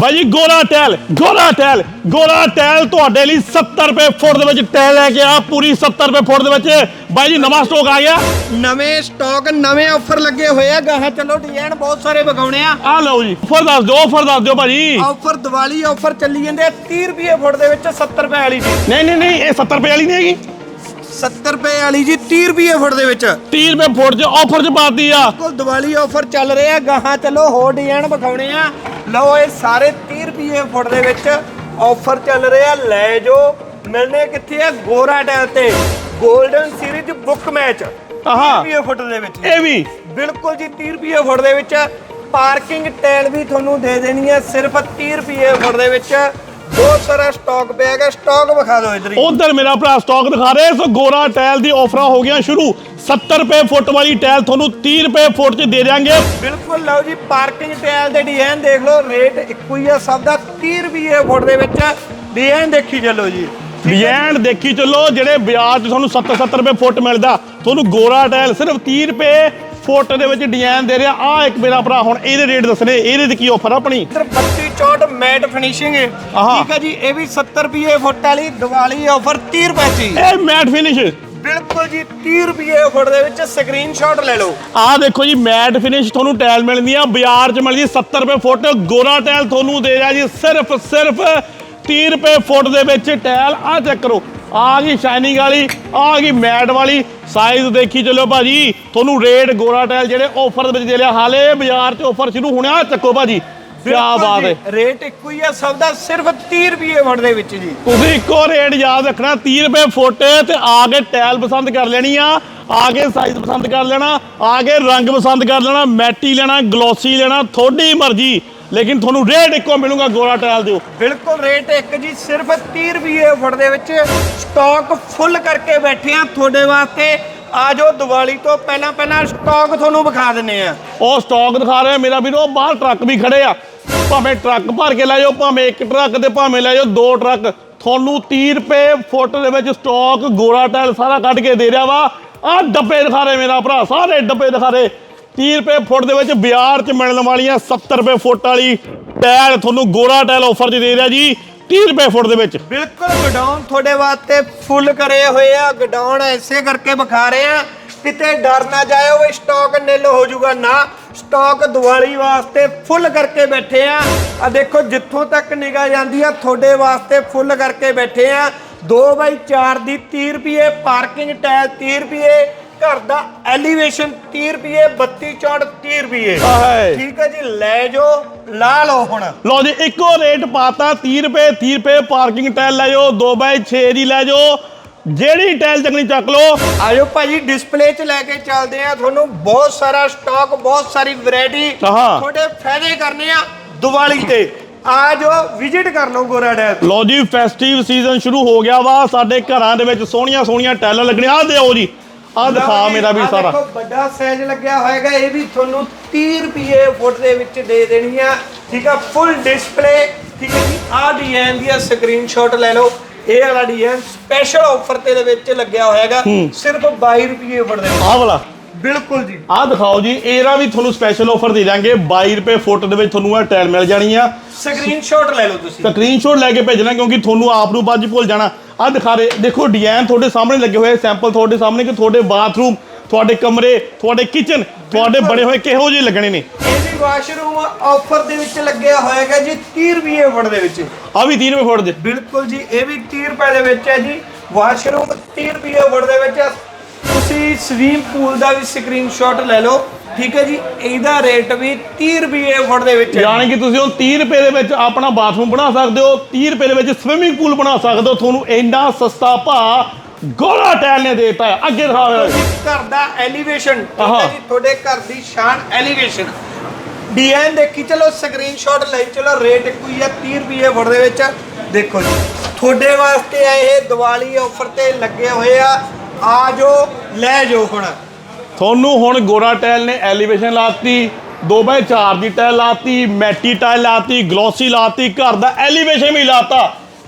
ਬਾਈ ਜੀ ਗੋਰਾ ਟੈਲ ਗੋਰਾ ਟੈਲ ਗੋਰਾ ਟੈਲ ਤੁਹਾਡੇ ਲਈ 70 ਰੁਪਏ ਫੁੱਟ ਦੇ ਵਿੱਚ ਟੈਲ ਲੈ ਕੇ ਆ ਪੂਰੀ 70 ਰੁਪਏ ਫੁੱਟ ਦੇ ਵਿੱਚ। ਬਾਈ ਜੀ ਨਵਾਂ ਸਟਾਕ ਆ ਗਿਆ। ਨਵੇਂ ਸਟਾਕ ਨਵੇਂ ਆਫਰ ਲੱਗੇ ਹੋਏ ਆ। ਗਾਹਾਂ ਚਲੋ ਡਿਜ਼ਾਈਨ ਬਹੁਤ ਸਾਰੇ ਵਿਖਾਉਣੇ ਆ। ਆ ਲਓ ਜੀ ਆਫਰ ਦੱਸ ਦਿਓ ਆਫਰ ਦੱਸ ਦਿਓ ਭਾਜੀ। ਆਫਰ ਦੀਵਾਲੀ ਆਫਰ ਚੱਲੀ ਜਾਂਦੇ ਆ। 30 ਰੁਪਏ ਫੁੱਟ ਦੇ ਵਿੱਚ 70 ਰੁਪਏ ਵਾਲੀ ਜੀ। ਨਹੀਂ ਨਹੀਂ ਨਹੀਂ ਇਹ 70 ਰੁਪਏ ਵਾਲੀ ਨਹੀਂ ਹੈਗੀ। 70 ਰੁਪਏ ਵਾਲੀ ਜੀ 30 ਰੁਪਏ ਫੁੱਟ ਦੇ ਵਿੱਚ। 30 ਰੁਪਏ ਫੁੱਟ 'ਚ ਆਫਰ 'ਚ ਪਾਤੀ ਆ। ਕੋਲ ਦੀਵਾਲੀ ਆਫਰ ਚੱਲ ਰਿਹਾ ਗਾਹਾਂ ਚਲੋ ਹੋਰ ਡਿਜ਼ਾਈਨ ਵਿਖਾਉਣੇ ਆ। ਲਓ ਇਹ ਸਾਰੇ 30 ਰੁਪਏ ਫੁੱਟ ਦੇ ਵਿੱਚ ਆਫਰ ਚੱਲ ਰਿਹਾ ਲੈ ਜੋ ਮਿਲਨੇ ਕਿੱਥੇ ਆ? ਗੋਰਾ ਟੈਲ ਤੇ। 골ਡਨ ਸੀਰੀਜ਼ ਬੁੱਕ ਮੈਚ 30 ਆਹਾ। ਰੁਪਏ ਫੁੱਟ ਦੇ ਵਿੱਚ। ਇਹ ਵੀ। ਬਿਲਕੁਲ ਜੀ 30 ਰੁਪਏ ਫੁੱਟ ਦੇ ਵਿੱਚ। ਪਾਰਕਿੰਗ ਟੈਲ ਵੀ ਤੁਹਾਨੂੰ ਦੇ ਦੇਣੀ ਹੈ ਸਿਰਫ 30 ਰੁਪਏ ਫੁੱਟ ਦੇ ਵਿੱਚ। ਬਹੁਤ ਸਾਰਾ ਸਟਾਕ ਪਿਆ ਹੈਗਾ ਸਟਾਕ ਵਿਖਾ ਦਿਓ ਇਧਰ ਹੀ। ਉਧਰ ਮੇਰਾ ਭਰਾ ਸਟਾਕ ਦਿਖਾ ਰਿਹਾ ਸੋ ਗੋਰਾ ਟੈਲ ਦੀ ਆਫਰਾਂ ਹੋ ਗਈਆਂ ਸ਼ੁਰੂ। 70 ਰੁਪਏ ਫੁੱਟ ਵਾਲੀ ਟੈਲ ਤੁਹਾਨੂੰ 30 ਰੁਪਏ ਫੁੱਟ 'ਚ ਦੇ ਦਿਆਂਗੇ। ਬਿਲਕੁਲ ਲਓ ਜੀ ਪਾਰਕਿੰਗ ਟੈਲ ਦੇ ਡਿਜ਼ਾਈਨ ਦੇਖ ਲਓ। ਰੇਟ ਇੱਕੋ ਹੀ ਆ ਸਭ ਦਾ 30 ਰੁਪਏ ਫੁੱਟ ਦੇ ਵਿੱਚ। ਡਿਜ਼ਾਈਨ ਦੇਖੀ ਚੱਲੋ ਜੀ। ਡਿਜ਼ਾਈਨ ਦੇਖੀ ਚੱਲੋ ਜਿਹੜੇ ਬਾਜ਼ਾਰ 'ਚ ਤੁਹਾਨੂੰ 70 70 ਰੁਪਏ ਫੁੱਟ ਮਿਲਦਾ ਤੁਹਾਨੂੰ ਗੋਰਾ ਟਾਇਲ ਸਿਰਫ 30 ਰੁਪਏ ਫੁੱਟ ਦੇ ਵਿੱਚ ਡਿਜ਼ਾਈਨ ਦੇ ਰਿਹਾ। ਆ ਇੱਕ ਮੇਰਾ ਭਰਾ ਹੁਣ ਇਹਦੇ ਰੇਟ ਦੱਸਣੇ ਇਹਦੇ ਤੇ ਕੀ ਆਫਰ ਆਪਣੀ? ਇਧਰ 32 64 ਮੈਟ ਫਿਨਿਸ਼ਿੰਗ ਹੈ। ਠੀਕ ਹੈ ਜੀ ਇਹ ਵੀ 70 ਰੁਪਏ ਫੁੱਟ ਵਾਲੀ ਦੀਵਾਲੀ ਆਫਰ 30 ਰੁਪਏ ਹੀ। ਇਹ ਮੈਟ ਫਿਨਿਸ਼ ਬਿਲਕੁਲ ਜੀ 30 ਰੁਪਏ ਫੁੱਟ ਦੇ ਵਿੱਚ ਸਕਰੀਨਸ਼ਾਟ ਲੈ ਲਓ। ਆਹ ਦੇਖੋ ਜੀ ਮੈਟ ਫਿਨਿਸ਼ ਤੁਹਾਨੂੰ ਟਾਇਲ ਮਿਲਦੀ ਆ। ਬਾਜ਼ਾਰ 'ਚ ਮਿਲਦੀ 70 ਰੁਪਏ ਫੁੱਟ। ਗੋਰਾ ਟਾਇਲ ਤੁਹਾਨੂੰ ਦੇ ਰਿਹਾ ਜੀ ਸਿਰਫ ਸਿਰਫ 30 ਰੁਪਏ ਫੁੱਟ ਦੇ ਵਿੱਚ ਟਾਇਲ ਆ ਚੈੱਕ ਕਰੋ। ਆ ਗਈ ਸ਼ਾਈਨਿੰਗ ਵਾਲੀ ਆ ਗਈ ਮੈਟ ਵਾਲੀ। ਸਾਈਜ਼ ਦੇਖੀ ਚੱਲੋ ਭਾਜੀ। ਤੁਹਾਨੂੰ ਰੇਟ ਗੋਰਾ ਟਾਇਲ ਜਿਹੜੇ ਆਫਰ ਦੇ ਵਿੱਚ ਦੇ ਲਿਆ। ਹਾਲੇ ਬਾਜ਼ਾਰ 'ਚ ਆਫਰ ਸ਼ੁਰੂ ਹੋਣਾ ਚੱਕੋ ਭਾਜੀ। ਕੀ ਬਿਲਕੁਲ ਬਾਤ ਹੈ। ਰੇਟ ਇੱਕੋ ਹੀ ਆ। ਸਭ ਦਾ ਸਿਰਫ 30 ਰੁਪਏ ਫੁੱਟ ਦੇ ਵਿੱਚ ਜੀ। ਤੁਸੀਂ ਇੱਕੋ ਰੇਟ ਯਾਦ ਰੱਖਣਾ। 30 ਰੁਪਏ ਫੁੱਟ ਤੇ ਆ ਕੇ ਟਾਇਲ ਪਸੰਦ ਕਰ ਲੈਣੀ ਆ। ਆ ਕੇ ਸਾਈਜ਼ ਪਸੰਦ ਕਰ ਲੈਣਾ। ਆ ਕੇ ਰੰਗ ਪਸੰਦ ਕਰ ਲੈਣਾ। ਮੈਟੀ ਲੈਣਾ ਗਲੋਸੀ ਲੈਣਾ। ਤੁਹਾਡੀ ਮਰਜ਼ੀ। ਲੇਕਿਨ ਤੁਹਾਨੂੰ ਰੇਟ ਇੱਕੋ ਮਿਲੂਗਾ ਗੋਰਾ ਟਾਇਲ ਦਿਓ। ਬਿਲਕੁਲ ਰੇਟ ਇੱਕ ਜੀ ਸਿਰਫ 30 ਰੁਪਏ ਫੁੱਟ ਦੇ ਵਿੱਚ ਸਟਾਕ ਫੁੱਲ ਕਰਕੇ ਬੈਠੇ ਆ ਤੁਹਾਡੇ ਵਾਸਤੇ। ਆ ਜੋ ਦੀਵਾਲੀ ਤੋਂ ਪਹਿਲਾਂ ਪਹਿਲਾਂ ਸਟਾਕ ਤੁਹਾਨੂੰ ਵਿਖਾ ਦਿੰਨੇ ਆ। ਉਹ ਸਟਾਕ ਦਿਖਾ ਰਿਹਾ ਮੇਰਾ ਵੀਰੋ ਬਾਹਰ ਟਰੱਕ ਵੀ ਖੜੇ ਆ। ਭਾਵੇਂ ਟਰੱਕ ਭਰ ਕੇ ਲੈ ਜਾਓ ਭਾਵੇਂ ਇੱਕ ਟਰੱਕ ਤੇ ਭਾਵੇਂ ਲੈ ਜਾਓ ਦੋ ਟਰੱਕ ਤੁਹਾਨੂੰ 30 ਰੁਪਏ ਫੁੱਟ ਦੇ ਵਿੱਚ ਸਟਾਕ ਗੋਰਾ ਟਾਇਲ ਸਾਰਾ ਕੱਢ ਕੇ ਦੇ ਰਿਹਾ ਵਾ। ਆ ਡੱਬੇ ਦਿਖਾ ਰਹੇ ਮੇਰਾ ਭਰਾ ਸਾਰੇ ਡੱਬੇ ਦਿਖਾ ਰਹੇ। 30 ਰੁਪਏ ਫੁੱਟ ਦੇ ਵਿੱਚ ਬਾਜ਼ਾਰ 'ਚ ਮਿਲਣ ਵਾਲੀਆਂ 70 ਰੁਪਏ ਫੁੱਟ ਵਾਲੀ ਟਾਇਲ ਤੁਹਾਨੂੰ ਗੋਰਾ ਟਾਇਲ ਆਫਰ 'ਚ ਦੇ ਰਿਹਾ ਜੀ 30 ਰੁਪਏ ਫੁੱਟ ਦੇ ਵਿੱਚ। ਬਿਲਕੁਲ ਗਡਾਊਨ ਤੁਹਾਡੇ ਵਾਸਤੇ ਫੁੱਲ ਕਰੇ ਹੋਏ ਆ। ਗਡਾਊਨ ਐਸੇ ਕਰਕੇ ਵਿਖਾ ਰਹੇ ਆ, ਕਿਤੇ ਡਰ ਨਾ ਜਾਇਓ, ਵੀ ਸਟਾਕ ਨਿਲ ਹੋ ਜਾਊਗਾ ਨਾ। ਸਟਾਕ ਦੀਵਾਲੀ ਵਾਸਤੇ ਫੁੱਲ ਕਰਕੇ ਬੈਠੇ ਆ। ਆ ਦੇਖੋ, ਜਿੱਥੋਂ ਤੱਕ ਨਿਗਾਹ ਜਾਂਦੀ ਆ, ਤੁਹਾਡੇ ਵਾਸਤੇ ਫੁੱਲ ਕਰਕੇ ਬੈਠੇ ਆ। 2x4 ਦੀ 30 ਰੁਪਏ ਪਾਰਕਿੰਗ ਟੈਲ 30 ਰੁਪਏ ਘਰ ਦਾ ਐਲੀਵੇਸ਼ਨ 30 ਰੁਪਏ 32 ਚੌੜ 30 ਰੁਪਏ। ਠੀਕ ਹੈ ਜੀ ਲੈ ਜੋ ਲਾ ਲਓ ਹੁਣ। ਲਓ ਜੀ ਇੱਕੋ ਰੇਟ ਪਾਤਾ 30 ਰੁਪਏ 30 ਰੁਪਏ ਪਾਰਕਿੰਗ ਟਾਇਲ ਲੈ ਜਾਓ 2x6 ਦੀ ਲੈ ਜਾਓ। ਜਿਹੜੀ ਟਾਇਲ ਚੱਕਣੀ ਚੱਕ ਲਓ। ਆਜੋ ਭਾਜੀ ਡਿਸਪਲੇ 'ਚ ਲੈ ਕੇ ਚੱਲਦੇ ਆ ਤੁਹਾਨੂੰ ਬਹੁਤ ਸਾਰਾ ਸਟਾਕ ਬਹੁਤ ਸਾਰੀ ਵੈਰਾਈਟੀ। ਤੁਹਾਡੇ ਫਾਇਦੇ ਕਰਨੇ ਆ ਦੀਵਾਲੀ ਤੇ। ਆਜੋ ਵਿਜ਼ਿਟ ਕਰ ਲਓ ਗੋਰਾ ਡੈਪ ਲੋ ਜੀ ਫੈਸਟੀਵ ਸੀਜ਼ਨ ਸ਼ੁਰੂ ਹੋ ਗਿਆ ਵਾ। ਸਾਡੇ ਘਰਾਂ ਦੇ ਵਿੱਚ ਸੋਹਣੀਆਂ ਸੋਹਣੀਆਂ ਟੈਲਾਂ ਲੱਗਣੀਆਂ। ਆ ਦਿਓ ਜੀ ਆ ਦਿਖਾ ਮੇਰਾ ਵੀ ਆਹ ਸਾਰਾ। ਦੇਖੋ ਵੱਡਾ ਸਾਈਜ਼ ਲੱਗਿਆ ਹੋਏਗਾ ਇਹ ਵੀ ਤੁਹਾਨੂੰ 30 ਰੁਪਏ ਫੁੱਟ ਦੇ ਵਿੱਚ ਦੇ ਦੇਣੀ ਆ ਠੀਕ ਆ ਫੁੱਲ ਡਿਸਪਲੇ ਠੀਕ ਹੈ ਜੀ ਆਹ ਡਿਜ਼ਾਈਨ ਦੀ ਸਕਰੀਨਸ਼ਾਟ ਲੈ ਲਓ। ਇਹ ਵਾਲਾ ਡਿਜ਼ਾਈਨ ਸਪੈਸ਼ਲ ਆਫਰ ਤੇ ਦੇ ਵਿੱਚ ਲੱਗਿਆ ਹੋਏਗਾ ਸਿਰਫ 22 ਰੁਪਏ ਫੁੱਟ ਦੇ। ਆਹ ਵਾਲਾ? ਬਿਲਕੁਲ ਜੀ। ਆਹ ਦਿਖਾਓ ਜੀ ਇਹਦਾ ਵੀ ਤੁਹਾਨੂੰ ਸਪੈਸ਼ਲ ਆਫਰ ਦੇ ਦਾਂਗੇ 22 ਰੁਪਏ ਫੁੱਟ ਦੇ ਵਿੱਚ ਤੁਹਾਨੂੰ ਇਹ ਟਾਇਲ ਮਿਲ ਜਾਣੀ ਆ। ਸਕਰੀਨਸ਼ਾਟ ਲੈ ਲਓ ਤੁਸੀਂ। ਸਕਰੀਨਸ਼ਾਟ ਲੈ ਕੇ ਭੇਜਣਾ ਕਿਉਂਕਿ ਤੁਹਾਨੂੰ ਆਪ ਨੂੰ ਬਾਅਦ ਭੁੱਲ ਜਾਣਾ। ਆ ਦਿਖਾ ਰਹੇ ਦੇਖੋ ਡਿਜ਼ਾਈਨ ਤੁਹਾਡੇ ਸਾਹਮਣੇ ਲੱਗੇ ਹੋਏ ਸੈਂਪਲ ਤੁਹਾਡੇ ਸਾਹਮਣੇ ਕਿ ਤੁਹਾਡੇ ਬਾਥਰੂਮ ਤੁਹਾਡੇ ਕਮਰੇ ਤੁਹਾਡੇ ਕਿਚਨ ਤੁਹਾਡੇ ਬਣੇ ਹੋਏ ਕਿਹੋ ਜਿਹੇ ਲੱਗਣੇ ਨੇ? ਇਹ ਵੀ ਵਾਸ਼ਰੂਮ ਆਫਰ ਦੇ ਵਿੱਚ ਲੱਗਿਆ ਹੋਏਗਾ ਜੀ 30 ਰੁਪਏ ਫੁੱਟ ਦੇ ਵਿੱਚ। ਆ ਵੀ 30 ਰੁਪਏ ਫੁੱਟ ਦੇ। ਬਿਲਕੁਲ ਜੀ ਇਹ ਵੀ 30 ਰੁਪਏ ਦੇ ਵਿੱਚ ਹੈ ਜੀ। ਵਾਸ਼ਰੂਮ 30 ਰੁਪਏ ਫੁੱਟ ਦੇ ਵਿੱਚ। ਤੁਸੀਂ ਸਵੀਮ ਪੂਲ ਦਾ ਵੀ ਸਕਰੀਨਸ਼ਾਟ ਲੈ ਲਓ। ਠੀਕ ਹੈ ਜੀ ਇਹਦਾ ਰੇਟ ਵੀ 30 ਰੁਪਏ ਫੁੱਟ ਦੇ ਵਿੱਚ ਹੈ ਯਾਨੀ ਕਿ ਤੁਸੀਂ ਉਹ 30 ਰੁਪਏ ਦੇ ਵਿੱਚ ਆਪਣਾ ਬਾਥਰੂਮ ਬਣਾ ਸਕਦੇ ਹੋ 30 ਰੁਪਏ ਦੇ ਵਿੱਚ ਸਵਿਮਿੰਗ ਪੂਲ ਬਣਾ ਸਕਦੇ ਹੋ ਤੁਹਾਨੂੰ ਇੰਨਾ ਸਸਤਾ ਭਾ ਗੋਲਾ ਟੈਲ ਨੇ ਦੇਤਾ ਅੱਗੇ ਦਿਖਾਓ ਤੁਸੀਂ ਘਰ ਦਾ ਐਲੀਵੇਸ਼ਨ ਜੀ ਤੁਹਾਡੇ ਘਰ ਦੀ ਸ਼ਾਨ ਐਲੀਵੇਸ਼ਨ ਡਿਜ਼ਾਈਨ ਦੇਖੀ ਚਲੋ ਸਕਰੀਨਸ਼ਾਟ ਲਈ ਚਲੋ ਰੇਟ ਕੋਈ ਆ 30 ਰੁਪਏ ਫੁੱਟ ਦੇ ਵਿੱਚ। ਦੇਖੋ ਜੀ ਤੁਹਾਡੇ ਵਾਸਤੇ ਆ ਇਹ ਦੀਵਾਲੀ ਆਫਰ ਤੇ ਲੱਗੇ ਹੋਏ ਆ। ਆ ਜੋ ਲੈ ਜੋ ਹੁਣ। ਤੁਹਾਨੂੰ ਹੁਣ ਗੋਰਾ ਟੈਲ ਨੇ ਐਲੀਵੇਸ਼ਨ ਲਾਤੀ 2x4 ਦੀ ਟੈਲ ਲਾਤੀ, ਮੈਟੀ ਟੈਲ ਲਾਤੀ, ਗਲੋਸੀ ਲਾਤੀ, ਘਰ ਦਾ ਐਲੀਵੇਸ਼ਨ ਵੀ ਲਾਤਾ।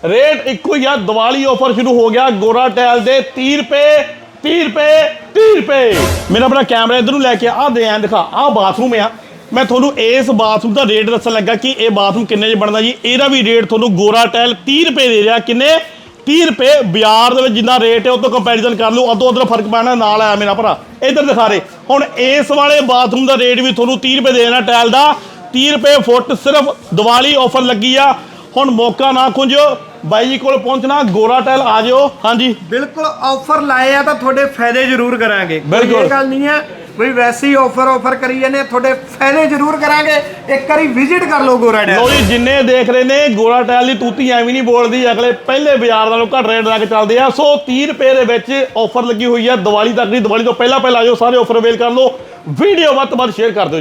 ਰੇਟ ਇੱਕੋ ਹੀ ਆ, ਦੀਵਾਲੀ ਆਫਰ ਸ਼ੁਰੂ ਹੋ ਗਿਆ, ਗੋਰਾ ਟੈਲ ਦੇ 30 ਰੁਪਏ 30 ਰੁਪਏ 30 ਰੁਪਏ। ਮੇਰਾ ਆਪਣਾ ਕੈਮਰਾ ਇਧਰ ਨੂੰ ਲੈ ਕੇ ਆ ਦੇ ਆਂ ਦਿਖਾ ਆ ਬਾਥਰੂਮ ਆ। ਮੈਂ ਤੁਹਾਨੂੰ ਇਸ ਬਾਥਰੂਮ ਦਾ ਰੇਟ ਦੱਸਣ ਲੱਗਾ ਕਿ ਇਹ ਬਾਥਰੂਮ ਕਿੰਨੇ ਚ ਬਣਦਾ ਜੀ, ਇਹਦਾ ਵੀ ਰੇਟ ਤੁਹਾਨੂੰ ਗੋਰਾ ਟਾਇਲ 30 ਰੁਪਏ ਦੇ ਰਿਹਾ, ਕਿੰਨੇ? 30 ਰੁਪਏ, ਬਾਜ਼ਾਰ ਦੇ ਵਿੱਚ ਜਿੰਨਾ ਰੇਟ ਹੈ, ਉਹ ਤੋਂ ਕੰਪੈਰੀਜ਼ਨ ਕਰ ਲਓ ਅੱਧੋ ਅੱਧਾ ਫ਼ਰਕ ਪੈਣਾ, ਨਾਲ ਆਇਆ ਮੇਰਾ ਭਰਾ। ਇੱਧਰ ਦਿਖਾ ਰਹੇ। ਹੁਣ ਇਸ ਵਾਲੇ ਬਾਥਰੂਮ ਦਾ ਰੇਟ ਵੀ ਤੁਹਾਨੂੰ 30 ਰੁਪਏ ਦੇਣਾ ਟਾਇਲ ਦਾ। 30 ਰੁਪਏ ਫੁੱਟ ਸਿਰਫ ਦੀਵਾਲੀ ਆਫਰ ਲੱਗੀ ਆ। ਹੁਣ ਮੌਕਾ ਨਾ ਖੁੰਝੋ ਬਾਈ ਜੀ ਕੋਲ ਪਹੁੰਚਣਾ ਗੋਰਾ ਟਾਇਲ ਆ ਜਿਓ। ਹਾਂਜੀ। ਬਿਲਕੁਲ ਆਫਰ ਲਾਏ ਆ ਤਾਂ ਤੁਹਾਡੇ ਫਾਇਦੇ ਜ਼ਰੂਰ ਕਰਾਂਗੇ। ਕੋਈ ਬਿਲਕੁਲ। ਇਹ ਗੱਲ ਨਹੀਂ ਹੈ ਵੀ ਵੈਸੇ ਹੀ ਆਫਰ ਆਫਰ ਕਰੀ ਜਾਂਦੇ ਤੁਹਾਡੇ ਫਾਇਦੇ ਜ਼ਰੂਰ ਕਰਾਂਗੇ। ਇੱਕ ਵਾਰੀ ਵਿਜ਼ਿਟ ਕਰ ਲਓ ਗੋਰਾ ਡੈਮ। ਲੋ ਜੀ, ਜਿੰਨੇ ਦੇਖ ਰਹੇ ਨੇ, ਗੋਰਾ ਟੈਲ ਦੀ ਤੂਤੀ ਐਵੇਂ ਨਹੀਂ ਬੋਲਦੀ, ਅਗਲੇ ਪਹਿਲੇ ਬਾਜ਼ਾਰ ਨਾਲੋਂ ਘੱਟ ਰੇਟ ਲਾ ਕੇ ਚੱਲਦੇ ਆ। ਸੋ 30 ਰੁਪਏ ਦੇ ਵਿੱਚ ਆਫਰ ਲੱਗੀ ਹੋਈ ਆ, ਦੀਵਾਲੀ ਤੱਕ ਦੀ, ਦੀਵਾਲੀ ਤੋਂ ਪਹਿਲਾਂ ਪਹਿਲਾਂ ਆਜੋ ਸਾਰੇ ਆਫਰ ਅਵੇਲ ਕਰ ਲਓ। ਵੀਡੀਓ ਵੱਧ ਤੋਂ ਵੱਧ ਸ਼ੇਅਰ ਕਰ ਦਿਓ ਜੀ।